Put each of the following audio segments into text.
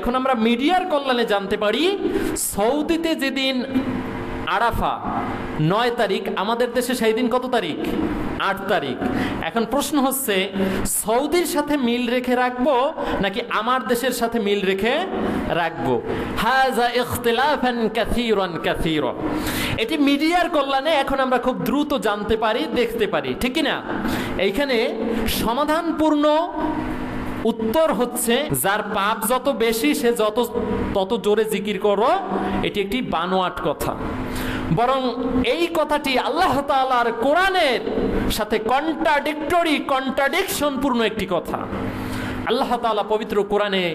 এখন আমরা মিডিয়ার কল্যাণে জানতে পারি, সৌদিতে যেদিন আরাফা নয় তারিখ, আমাদের দেশে সেই দিন কত তারিখ? আট তারিখ। এখন প্রশ্ন হচ্ছে, সৌদির সাথে মিল রেখে রাখব নাকি আমার দেশের সাথে মিল রেখে রাখব? এটি মিডিয়ার কল্যাণে এখন আমরা খুব দ্রুত জানতে পারি, দেখতে পারি। ঠিক না? এইখানে সমাধানপূর্ণ উত্তর হচ্ছে, যার পাপ যত বেশি, সে যত, তত জোরে জিকির করো, এটি একটি বানোয়াট কথা। বরং এই কথাটি আল্লাহ তালার কোরআনের সাথে কন্ট্রাডিক্টরি কন্ট্রাডিকশনপূর্ণ একটি কথা। আল্লাহ তাআলা পবিত্র কোরআনে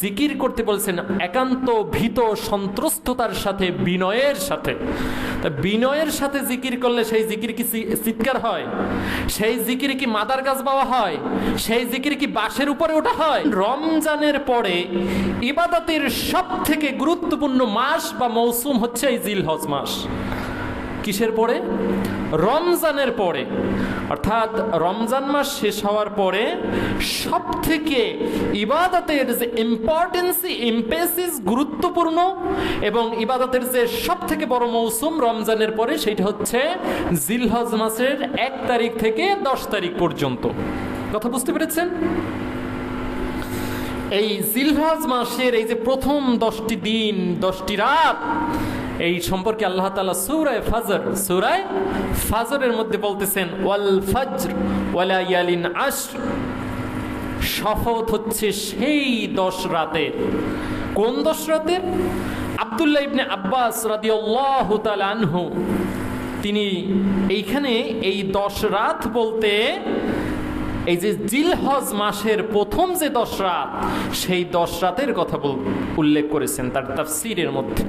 জিকির করতে বলছেন, একান্ত ভীত সন্ত্রস্ততার সাথে, বিনয়ের সাথে। তা বিনয়ের সাথে জিকির করলে সেই জিকির কি চিৎকার হয়? সেই জিকির কি মাদার গাছ পাওয়া হয়? সেই জিকির কি বাঁশের উপরে ওঠা হয়? রমজানের পরে ইবাদতের সব থেকে গুরুত্বপূর্ণ মাস বা মৌসুম হচ্ছে এই জিলহজ মাস। কিসের পরে? রমজানের পরে। অর্থাৎ রমজান মাস শেষ হওয়ার পরে সব থেকে ইবাদতের যে ইম্পর্টেন্সি ইম্পেসিস গুরুত্বপূর্ণ এবং ইবাদতের যে সব থেকে বড় মৌসুম রমজানের পরে সেটা হচ্ছে জিলহজ মাসের এক তারিখ থেকে দশ তারিখ পর্যন্ত। কথা বুঝতে পেরেছেন? এই জিলহজ মাসের এই যে প্রথম দশটি দিন, দশটি রাত এই সম্পর্কে আল্লাহ তালা সৌরায় ফাজর, সৌরায় ফাজরের মধ্যে বলতেছেন, ওয়াল ফজর ওয়ালা ইয়ালিন আশর। শপথ হচ্ছে সেই দশ রাতের। কোন দশ রাতের? আব্দুল্লাহ ইবনে আব্বাস রাদিয়াল্লাহু তাআলা আনহু, তিনি এইখানে এই দশ রাত বলতে এই যে জিলহজ মাসের প্রথম যে দশ রাত, সেই দশ রাতের কথা উল্লেখ করেছেন তার তাফসীরের মধ্যে।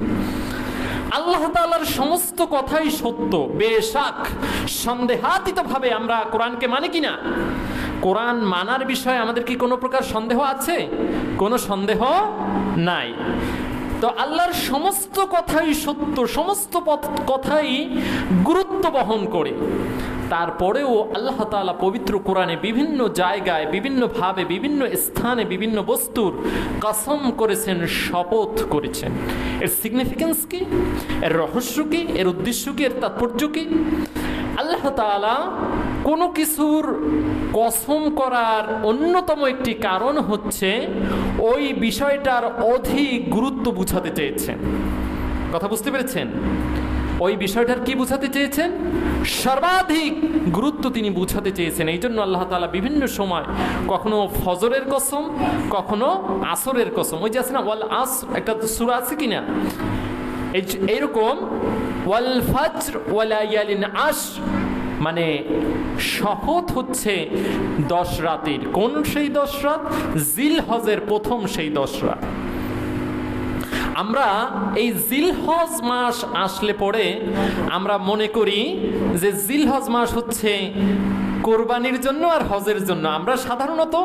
আল্লাহ তাআলার সমস্ত কথাই সত্য, বেশাক। সন্দেহাতীত ভাবে আমরা কোরআনকে মানে কিনা? কোরআন মানার বিষয়ে আমাদের কি কোনো প্রকার সন্দেহ আছে? কোনো সন্দেহ নাই। তো আল্লাহর সমস্ত কথাই সত্য, সমস্ত কথাই গুরুত্ব বহন করে। তারপরেও আল্লাহ তাআলা পবিত্র কোরআনে বিভিন্ন জায়গায় বিভিন্নভাবে বিভিন্ন স্থানে, বিভিন্ন বস্তুর কসম করেছেন, শপথ করেছেন। এর সিগনিফিকেন্স কি? এর রহস্য কি? এর উদ্দেশ্য কি? এর তাৎপর্য কি? আল্লাহ তালা কোনো কিছুর কসম করার অন্যতম একটি কারণ হচ্ছে ওই বিষয়টার অধিক গুরুত্ব বুঝাতে চেয়েছেন। কথা বুঝতে পেরেছেন? ওই বিষয়টার কি বুঝাতে চেয়েছেন? সর্বাধিক গুরুত্ব তিনি বুঝাতে চেয়েছেন। এই জন্য আল্লাহ তাআলা বিভিন্ন সময় কখনো ফজরের কসম, কখনো আসরের কসম। ওই যে আছে না, ওয়াল আস, একটা সুরা আছে কিনা? এইরকম, ওয়াল ফাজর ওয়ালা আশ মানে শপথ হচ্ছে দশ রাতের। কোন সেই দশ রাত? জিল হজের প্রথম সেই দশ রাত। আমরা এই জিলহজ মাস আসলে পরে আমরা মনে করি যে জিলহজ মাস হচ্ছে কোরবানির জন্য আর হজের জন্য। আমরা সাধারণত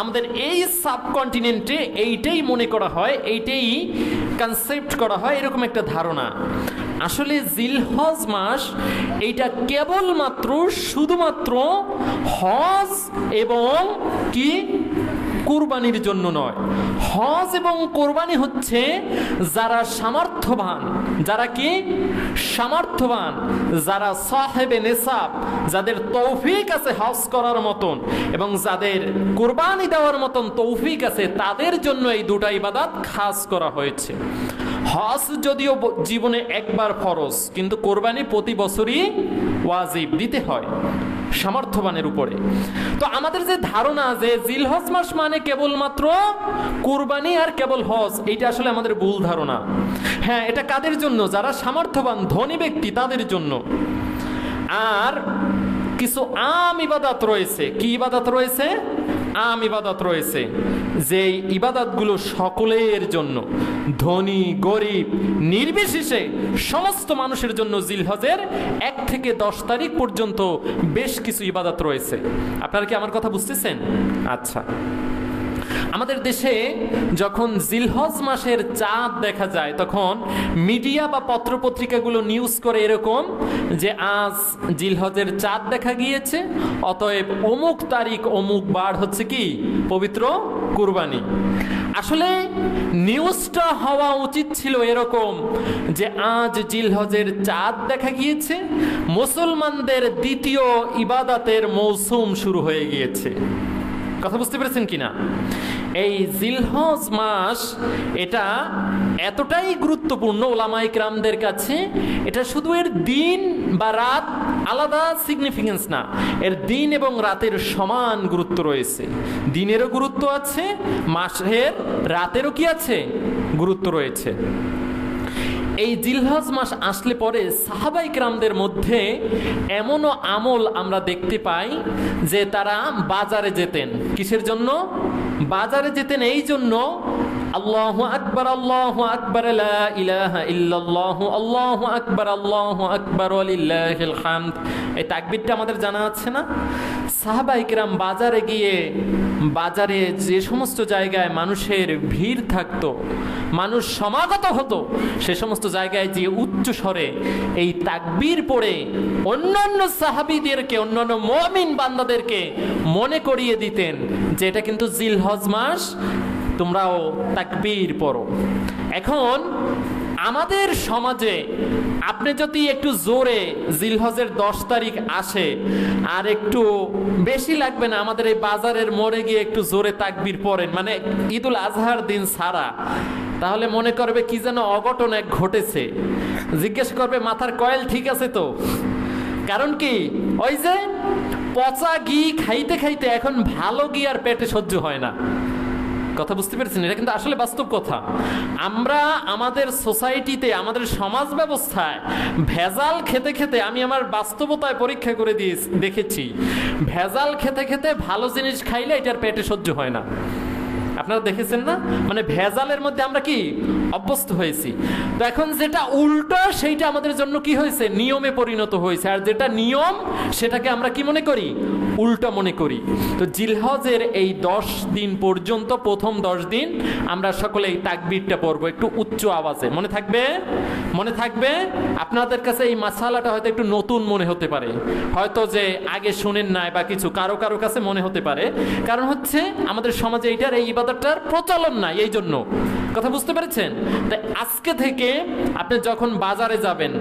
আমাদের এই সাবকন্টিনেন্টে এইটাই মনে করা হয়, এইটাই কনসেপ্ট করা হয়, এরকম একটা ধারণা। আসলে জিলহজ মাস এইটা কেবলমাত্র শুধুমাত্র হজ এবং কি? কুরবানির জন্য নয়। হজ এবং কোরবানি হচ্ছে যারা সামর্থ্যবান। যারা কি? সামর্থ্যবান। যারা সাহেবে নেশাব, যাদের তৌফিক আছে হজ করার মতন এবং যাদের কোরবানি দেওয়ার মতন তৌফিক আছে, তাদের জন্য এই দুটা ইবাদাত খাস করা হয়েছে। হজ যদিও জীবনে একবার ফরজ, কিন্তু কোরবানি প্রতি বছরই ওয়াজিব দিতে হয়। সামর্থ্যবানের উপরে। তো আমাদের যে ধারণা যে জিলহজ মাস মানে কেবলমাত্র কুরবানি আর কেবল হজ, এইটা আসলে আমাদের ভুল ধারণা। হ্যাঁ এটা কাদের জন্য? যারা সামর্থ্যবান, ধনী ব্যক্তি, তাদের জন্য। আর কিছু আম ইবাদাত রয়েছে। কি ইবাদাত রয়েছে? আম ইবাদত রয়েছে। যে ইবাদতগুলো সকলের জন্য, ধনী, গরিব, নির্বিশেষে সমস্ত মানুষের জন্য জিলহজের এক থেকে দশ তারিখ পর্যন্ত বেশ কিছু ইবাদত রয়েছে। আপনারা কি আমার কথা বুঝতেছেন? আচ্ছা। আমাদের দেশে যখন জিলহজ মাসের চাঁদ দেখা যায়, তখন মিডিয়া বা পত্রপত্রিকাগুলো নিউজ করে এরকম যে আজ জিলহজের চাঁদ দেখা গিয়েছে, অতএব অমুক তারিখ, অমুক বার হচ্ছে কি? পবিত্র কুরবানি। আসলে নিউজটা হওয়া উচিত ছিল এরকম যে আজ জিলহজের চাঁদ দেখা গিয়েছে, মুসলমানদের দ্বিতীয় ইবাদাতের মৌসুম শুরু হয়ে গিয়েছে। কথা বুঝতে পেরেছেন কিনা? এই জিলহজ মাস এটা এতটাই গুরুত্বপূর্ণ ওলামাই ক্রামদের কাছে, এটা শুধু এর দিন বা রাত আলাদা সিগনিফিকেন্স না, এর দিন এবং রাতের সমান গুরুত্ব রয়েছে। দিনেরও গুরুত্ব আছে, মাসের রাতেরও কি আছে? গুরুত্ব রয়েছে। এই জিলহজ মাস আসলে পরে সাহাবাই ক্রামদের মধ্যে এমনও আমল আমরা দেখতে পাই যে তারা বাজারে যেতেন। কিসের জন্য? বাজারে যেতেন এই জন্য আল্লাহ আকবর আল্লাহ আকবর, লা আল্লাহ আকবর আল্লাহ আকবর হামদ। এই তাকবিরটা আমাদের জানা আছে না? সাহাবাইকরাম বাজারে গিয়ে বাজারে যে সমস্ত জায়গায় মানুষের ভিড় থাকতো, মানুষ সমাগত হতো, সে সমস্ত জায়গায় যে উচ্চ স্বরে এই তাকবীর পড়ে অন্যান্য সাহাবিদেরকে, অন্যান্য মমিন বান্দাদেরকে মনে করিয়ে দিতেন যে এটা কিন্তু জিলহজ মাস, তোমরাও তাকবীর পড়ো। এখন আমাদের সমাজে আপনি যদি একটু জোরে জিলহজের দশ তারিখ আসে, আর একটু বেশি লাগবে না, আমাদের এই বাজারের মোড়ে গিয়ে একটু জোরে তাকবির পড়েন মানে ঈদুল আজহার দিন সারা তাহলে মনে করবে কি যেন অঘটন এক ঘটেছে। জিজ্ঞেস করবে, মাথার কয়েল ঠিক আছে তো? কারণ কি, ওই যে পচা ঘি খাইতে খাইতে এখন ভালো ঘি আর পেটে সহ্য হয় না। কথা বুঝতে পেরেছেন? এটা কিন্তু আসলে বাস্তব কথা। আমরা আমাদের সোসাইটিতে, আমাদের সমাজ ব্যবস্থায় ভেজাল খেতে খেতে আমি আমার বাস্তবতায় পরীক্ষা করে দিয়ে দেখেছি। ভেজাল খেতে খেতে ভালো জিনিস খাইলে এটার পেটে সহ্য হয় না। আপনারা দেখেছেন না? মানে ভেজালের মধ্যে আমরা কি? অভ্যস্ত হয়েছি। তো এখন যেটা উল্টো, সেইটা আমাদের জন্য কি হয়েছে? নিয়মে পরিণত হয়েছে। আর যেটা নিয়ম, সেটাকে আমরা কি মনে করি? উল্টো মনে করি। তো জিলহজের এই দশ দিন পর্যন্ত, প্রথম দশ দিন, আমরা সকলে এই তাকবিরটা পড়ব। একটু উচ্চ আওয়াজে। মনে থাকবে? মনে থাকবে? আপনাদের কাছে এই মাসালাটা হয়তো একটু নতুন মনে হতে পারে। হয়তো যে আগে শুনেন নাই বা কিছু কারও কারও কাছে মনে হতে পারে। কারণ হচ্ছে, আমাদের সমাজে এইটার এই ইবাদতটার প্রচলন নাই, এই জন্য। কথা বুঝতে পেরেছেন? তাই আজকে থেকে আপনি যখন বাজারে যাবেন,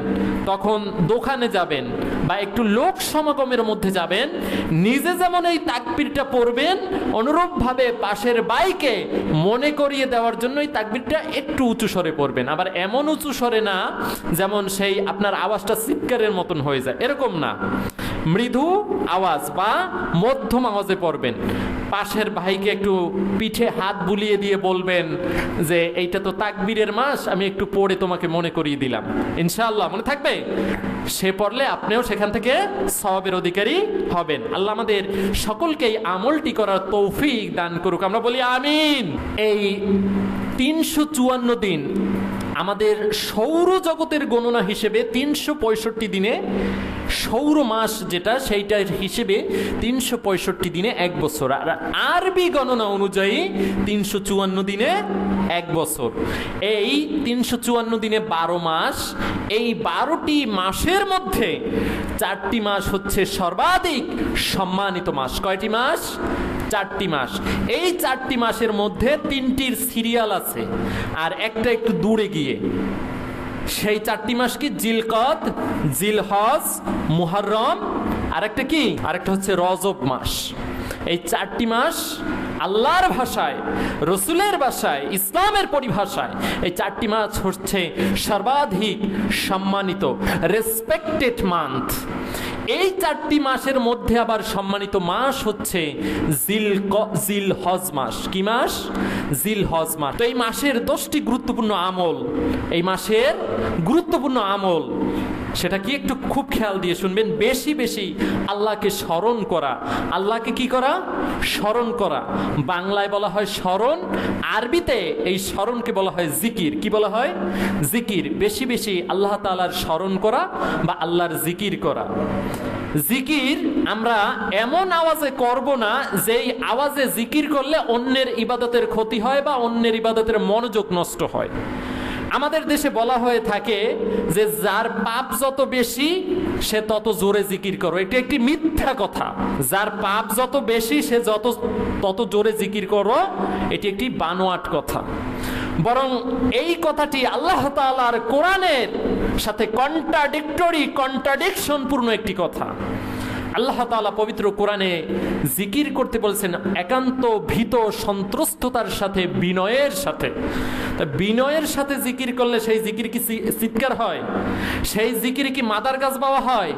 তখন দোকানে যাবেন বা একটু লোক সমাগমের মধ্যে যাবেন, নিজে যেমন এই তাকবিরটা পড়বেন, অনুরূপভাবে পাশের বাইকে মনে করিয়ে দেওয়ার জন্য এই তাকবিরটা একটু উঁচু স্বরে পড়বেন। আবার এমন উঁচু স্বরে না, যেমন সেই আপনার আওয়াজটা চিৎকারের মতন হয়ে যায়। এরকম না। মৃদু আওয়াজ বা মধ্যম আওয়াজে পড়বেন। পাশের ভাইকে একটু পিঠে হাত বুলিয়ে দিয়ে বলবেন যে, এইটা তো তাকবীরের মাস, আমি একটু পড়ে তোমাকে মনে করিয়ে দিলাম। ইনশাআল্লাহ, মনে থাকবে? সে পড়লে আপনিও সেখান থেকে সবের অধিকারী হবেন। আল্লাহ আমাদের সকলকে এই আমলটি করার তৌফিক দান করুক। আমরা বলি আমিন। এই তিনশো চুয়ান্ন দিন আমাদের সৌরজগতের গণনা হিসেবে তিনশো পঁয়ষট্টি দিনে সৌর মাস যেটা, সেইটার হিসেবে তিনশো পঁয়ষট্টি দিনে এক বছর। আর আরবি গণনা অনুযায়ী তিনশো চুয়ান্ন দিনে এক বছর। এই তিনশো চুয়ান্ন দিনে বারো মাস, এই বারোটি মাসের মধ্যে চারটি মাস হচ্ছে সর্বাধিক সম্মানিত মাস। কয়টি মাস? চারটি মাস। এই চারটি মাসের মধ্যে তিনটির সিরিয়াল আছে। আর একটা একটু দূরে গিয়ে। সেই চারটি মাস কি? জিলকদ, জিলহজ মুহরম আরেকটা কি? আরেকটা হচ্ছে রজব মাস। এই চারটি মাস আল্লাহর ভাষায়, রসুলের ভাষায়, ইসলামের পরিভাষায়, এই চারটি মাস হচ্ছে সর্বাধিক সম্মানিত রেসপেক্টেড মান্থ এই চারটি মাসের মধ্যে আবার সম্মানিত মাস হচ্ছে জিল জিল হজ মাস। কি মাস? জিল হজ মাস। তো এই মাসের দশটি গুরুত্বপূর্ণ আমল, এই মাসের গুরুত্বপূর্ণ আমল সেটা কি একটু খুব খেয়াল দিয়ে শুনবেন, বেশি বেশি আল্লাহকে স্মরণ করা। আল্লাহকে কি করা? স্মরণ করা। বাংলায় বলা হয় স্মরণ, আরবিতে এই স্মরণকে বলা হয় জিকির। কি বলা হয়? জিকির। বেশি বেশি আল্লাহ তালার স্মরণ করা বা আল্লাহর জিকির করা। জিকির আমরা এমন আওয়াজে করব না, যেই আওয়াজে জিকির করলে অন্যের ইবাদতের ক্ষতি হয় বা অন্যের ইবাদতের মনোযোগ নষ্ট হয়। আমাদের দেশে বলা হয়ে থাকে যে, যার পাপ যত বেশি, সে তত জোরে জিকির করো। এটি একটি মিথ্যা কথা। যার পাপ যত বেশি, সে যত, তত জোরে জিকির করো, এটি একটি বানোয়াট কথা। বরং এই কথাটি আল্লাহ তাআলার কোরআনের সাথে কন্ট্রাডিক্টরি কন্ট্রাডিকশনপূর্ণ একটি কথা। আল্লাহ তাআলা পবিত্র কোরআনে জিকির করতে বলছেন, একান্ত ভীত সন্ত্রস্ততার সাথে, বিনয়ের সাথে। বিনয়ের সাথে জিকির করলে সেই জিকির কি চিৎকার হয়? সেই জিকির কি মাদার গাছ বাওয়া হয়?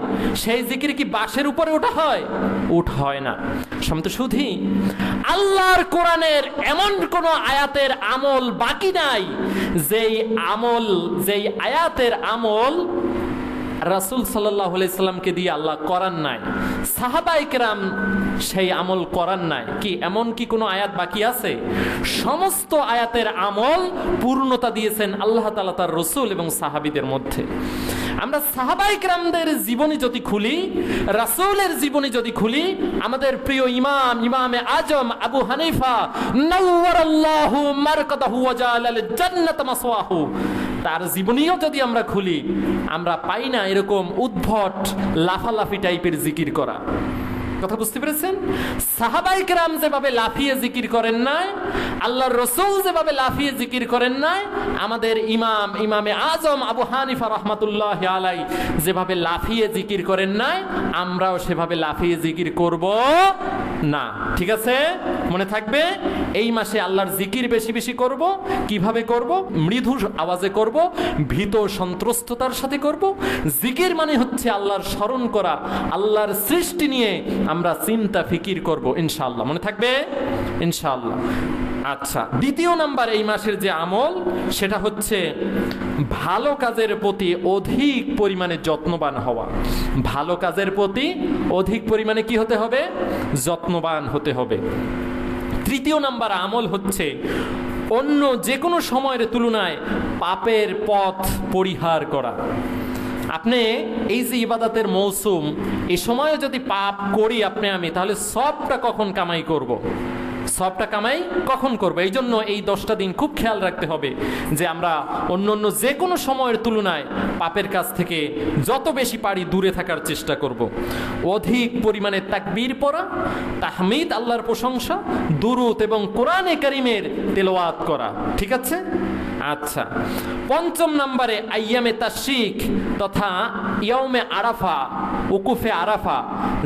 সেই জিকির কি বাঁশের উপরে ওঠা হয়? উঠ হয় না। সন্ত শুধু আল্লাহর কোরআনের এমন কোন আয়াতের আমল বাকি নাই, যেই আমল যেই আয়াতের আমল রাসুল সাল্লাহ দিয়ে আল্লাহ করান নাই। সাহাবাইকরাম সেই আমল করান নাই। কি, এমন কি কোনো আয়াত বাকি আছে? সমস্ত আয়াতের আমল পূর্ণতা দিয়েছেন আল্লাহ তালা তার রসুল এবং সাহাবিদের মধ্যে। আমরা সাহাবাইকরামদের জীবনী যদি খুলি, রাসূলের জীবনী যদি খুলি, আমাদের প্রিয় ইমাম, ইমামে আজম আবু হানিফা, নওয়ারাল্লাহু মারকাদাহু ওয়া জালাল জান্নাত মাসওয়াহু। তার জীবনীও যদি আমরা খুলি, আমরা পাই না এরকম উদ্ভট, লাফালাফি টাইপের জিকির করা। কথা বুঝতে পেরেছেন? সাহাবাই কেরাম যেভাবে লাফিয়ে জিকির করেন নাই, আল্লাহর রসুল যেভাবে লাফিয়ে জিকির করেন নাই, আমাদের ইমাম, ইমামে আজম আবু হানিফা রহমাতুল্লাহ আলাই যেভাবে লাফিয়ে জিকির করেন নাই, আমরাও সেভাবে লাফিয়ে জিকির করব না, ঠিক আছে? মনে থাকবে, এই মাসে আল্লাহর জিকির বেশি বেশি করব। কীভাবে করব? মৃদু আওয়াজে করব, ভীত সন্ত্রস্ততার সাথে করব। জিকির মানে হচ্ছে আল্লাহর স্মরণ করা, আল্লাহর সৃষ্টি নিয়ে আমরা চিন্তা, ফিকির করব, ইনশাআল্লাহ। মনে থাকবে? ইনশাআল্লাহ। আচ্ছা দ্বিতীয় নাম্বার এই মাসের যে আমল, সেটা হচ্ছে ভালো কাজের প্রতি অধিক পরিমাণে যত্নবান হওয়া। ভালো কাজের প্রতি অধিক পরিমাণে কি হতে হবে? যত্নবান হতে হবে। তৃতীয় নাম্বার আমল হচ্ছে অন্য যে কোনো সময়ের তুলনায় পাপের পথ পরিহার করা। আপনি এই যে ইবাদাতের মৌসুম এই সময়ে যদি পাপ করি আপনি আমি, তাহলে সবটা কখন কামাই করব। সবটা কামাই কখন করব? এই জন্য এই দশটা দিন খুব খেয়াল রাখতে হবে যে আমরা অন্য অন্য যে কোনো সময়ের তুলনায় পাপের কাছ থেকে যত বেশি পারি দূরে থাকার চেষ্টা করব। অধিক পরিমাণে তাকবীর পড়া, তাহমিদ, আল্লাহর প্রশংসা দুরুত এবং কোরআনে করিমের তেলোয়াত করা। ঠিক আছে? আচ্ছা। পঞ্চম নম্বরে, আইয়ামে তাশিক তথা ইয়মে আরাফা, উকুফে আরাফা।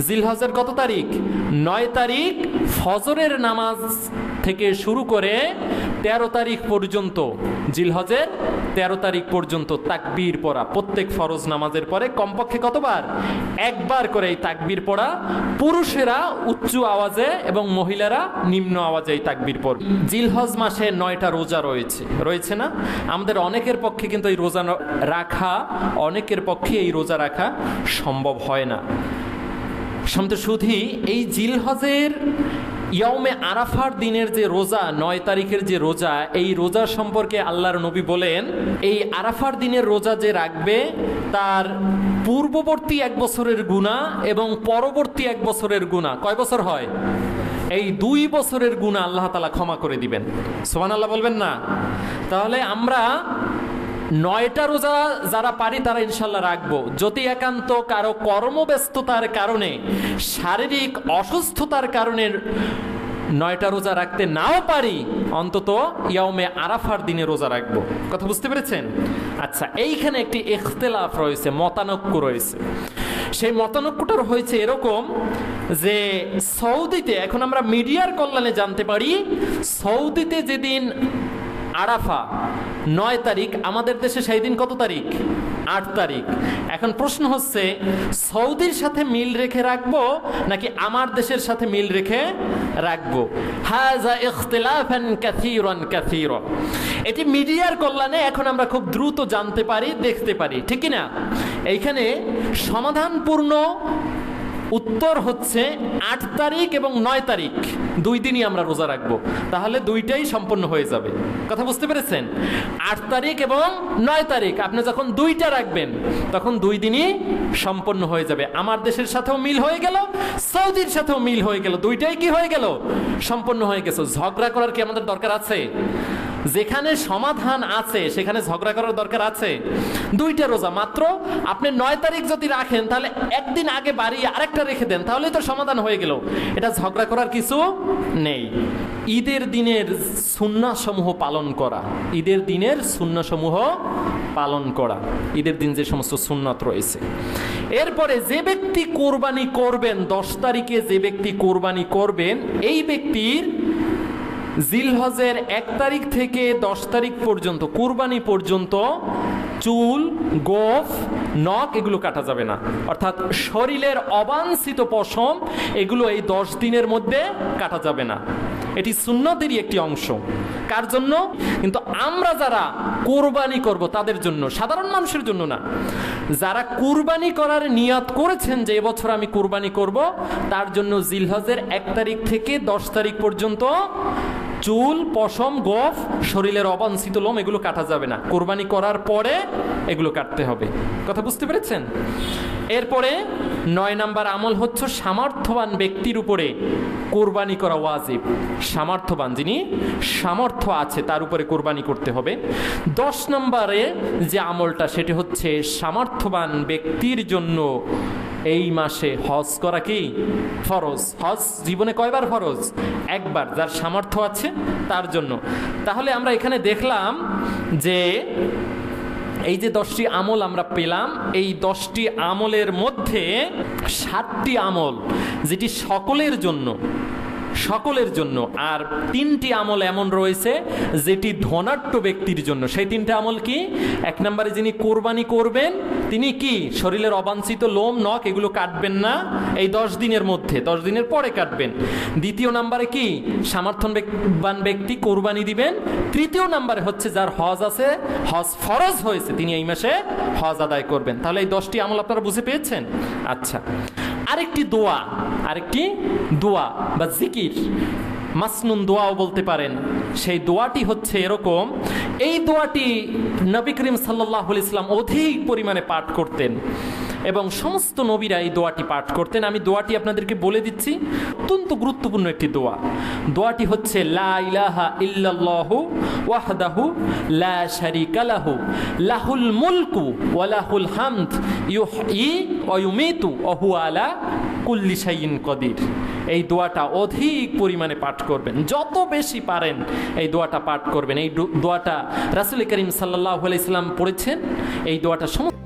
জিলহজের কত তারিখ? নয় তারিখ ফজরের নামাজ থেকে শুরু করে তেরো তারিখ পর্যন্ত, জিলহজের তেরো তারিখ পর্যন্ত তাকবীর পড়া, প্রত্যেক ফরজ নামাজের পরে কমপক্ষে কতবার? একবার করে এই তাকবীর পড়া, পুরুষেরা উচ্চ আওয়াজে এবং মহিলারা নিম্ন আওয়াজে এই তাকবীর পড় জিলহজ মাসে নয়টা রোজা রয়েছে রয়েছে না? আমাদের অনেকের পক্ষে কিন্তু এই রোজা রাখা, অনেকের পক্ষে এই রোজা রাখা সম্ভব হয় না। সমত শুধু এই জিলহজের ইয়মে আরাফার দিনের যে রোজা, নয় তারিখের যে রোজা, এই রোজা সম্পর্কে আল্লাহর নবী বলেন, এই আরাফার দিনের রোজা যে রাখবে, তার পূর্ববর্তী এক বছরের গুণা এবং পরবর্তী এক বছরের গুণা কয় বছর হয়? এই দুই বছরের গুণা আল্লাহ তালা ক্ষমা করে দিবেন। সোহান আল্লাহ বলবেন না? তাহলে আমরা নয়টা রোজা যারা পারি তারা ইনশাল্লাহ রাখব। যদি একান্ত কারও কর্মব্যস্ততার কারণে, শারীরিক অসুস্থতার কারণে নয়টা রোজা রাখতে নাও পারি, অন্তত ইয়াউমে আরাফার দিনে রোজা রাখব। কথা বুঝতে পেরেছেন? আচ্ছা এইখানে একটি এখতেলাফ রয়েছে, মতানক্য রয়েছে। সেই মতানক্যটার হয়েছে এরকম যে, সৌদিতে, এখন আমরা মিডিয়ার কল্যাণে জানতে পারি, সৌদিতে যেদিন আরাফা নয় তারিখ, আমাদের দেশে সেই দিন কত তারিখ? আট তারিখ। এখন প্রশ্ন হচ্ছে, সৌদির সাথে মিল রেখে রাখব নাকি আমার দেশের সাথে মিল রেখে রাখব? এটি মিডিয়ার কল্যাণে এখন আমরা খুব দ্রুত জানতে পারি, দেখতে পারি, ঠিক না? এইখানে সমাধানপূর্ণ উত্তর হচ্ছে আট তারিখ এবং নয় তারিখ। দুই দিনই আমরা রোজা রাখব। তাহলে দুইটাই সম্পন্ন হয়ে যাবে। কথা বুঝতে পেরেছেন? আট তারিখ এবং নয় তারিখ। আপনি যখন দুইটা রাখবেন, তখন দুই দিনই সম্পন্ন হয়ে যাবে। আমার দেশের সাথেও মিল হয়ে গেল, সৌদির সাথেও মিল হয়ে গেল। দুইটাই কি হয়ে গেল? সম্পন্ন হয়ে গেছে। ঝগড়া করার কি আমাদের দরকার আছে? যেখানে সমাধান আছে, সেখানে ঝগড়া করার দরকার আছে। দুইটা রোজা। মাত্র আপনি নয় তারিখ যদি রাখেন, তাহলে একদিন আগে বাড়িয়ে আরেকটা রেখে দেন, তাহলে তো সমাধান হয়ে গেল। এটা ঝগড়া করার কিছু নেই। ঈদের দিনের সুন্নাসমূহ পালন করা। ঈদের দিনের সুন্নাসমূহ পালন করা। ঈদের দিন যে সমস্ত সুন্নাত রয়েছে। এরপরে যে ব্যক্তি কোরবানি করবেন, দশ তারিখে যে ব্যক্তি কোরবানি করবেন, এই ব্যক্তির জিলহজের এক তারিখ থেকে দশ তারিখ পর্যন্ত, কুরবানি পর্যন্ত চুল, গোফ, নখ এগুলো কাটা যাবে না। অর্থাৎ শরীরের অবাঞ্ছিত পশম এগুলো এই দশ দিনের মধ্যে কাটা যাবে না। এটি সুন্নতেরই একটি অংশ। কার জন্য? কিন্তু আমরা যারা কোরবানি করব তাদের জন্য, সাধারণ মানুষের জন্য না। যারা কুরবানি করার নিয়াত করেছেন যে এবছর আমি কুরবানি করব, তার জন্য জিলহজের এক তারিখ থেকে দশ তারিখ পর্যন্ত চুল, পশম, গোফ, শরীরের অবাঞ্ছিত লোম এগুলো কাটা যাবে না। কোরবানি করার পরে এগুলো কাটতে হবে। কথা বুঝতে পেরেছেন? এরপরে নয় নাম্বার আমল হচ্ছে সামর্থ্যবান ব্যক্তির উপরে কোরবানি করা ওয়াজিব। সামর্থ্যবান যিনি সামর্থ্য আছে, তার উপরে কোরবানি করতে হবে। দশ নম্বরে যে আমলটা, সেটি হচ্ছে সামর্থ্যবান ব্যক্তির জন্য এই মাসে হজ করা কি? ফরজ। হজ জীবনে কয়বার ফরজ? একবার, যার সামর্থ্য আছে তার জন্য। তাহলে আমরা এখানে দেখলাম যে এই যে দশটি আমল আমরা পেলাম, এই দশটি আমলের মধ্যে সাতটি আমল, যেটি সকলের জন্য। সকলের জন্য। আর তিনটি আমল এমন রয়েছে, যেটি ধনাঢ্য ব্যক্তির জন্য। সেই তিনটি আমল কি? এক নম্বরে যিনি কোরবানি করবেন, তিনি কি? শরীরের অবাঞ্ছিত লোম, নখ, এগুলো কাটবেন না। এই দশ দিনের মধ্যে, দশ দিনের পরে কাটবেন। দ্বিতীয় নাম্বারে কি? সামর্থ্যবান ব্যক্তি কোরবানি দিবেন। তৃতীয় নাম্বারে হচ্ছে যার হজ আছে, হজ ফরজ হয়েছে, তিনি এই মাসে হজ আদায় করবেন। তাহলে এই দশটি আমল আপনারা বুঝে পেয়েছেন? আচ্ছা। আরেকটি দোয়া আরেকটি দোয়া বা জিকির। মাসনুন দোয়াও বলতে পারেন। সেই দোয়াটি হচ্ছে এরকম, এই দোয়াটি নবী করিম সাল্লাহ ইসলাম অধিক পরিমাণে পাঠ করতেন। এবং সমস্ত নবীরা এই দোয়াটি পাঠ করতেন। আমি দোয়াটি আপনাদেরকে বলে দিচ্ছি, অত্যন্ত গুরুত্বপূর্ণ একটি দোয়া। দোয়াটি হচ্ছে, লা ইলাহা ইল্লাল্লাহু ওয়াহদাহু লা শারিকা লাহু, লাহুল মুলকু ওয়া লাহুল হামদ, ইউহয়ি ওয়া ইউমীতু ওয়া হুয়া আলা কুল্লি শাইইন কদির। এই দোয়াটা অধিক পরিমাণে পাঠ করবেন। যত বেশি পারেন এই দোয়াটা পাঠ করবেন। এই দোয়াটা রাসূল করিম সাল্লাল্লাহু আলাইহি সাল্লাম পড়েছেন। এই দোয়াটা সমস্ত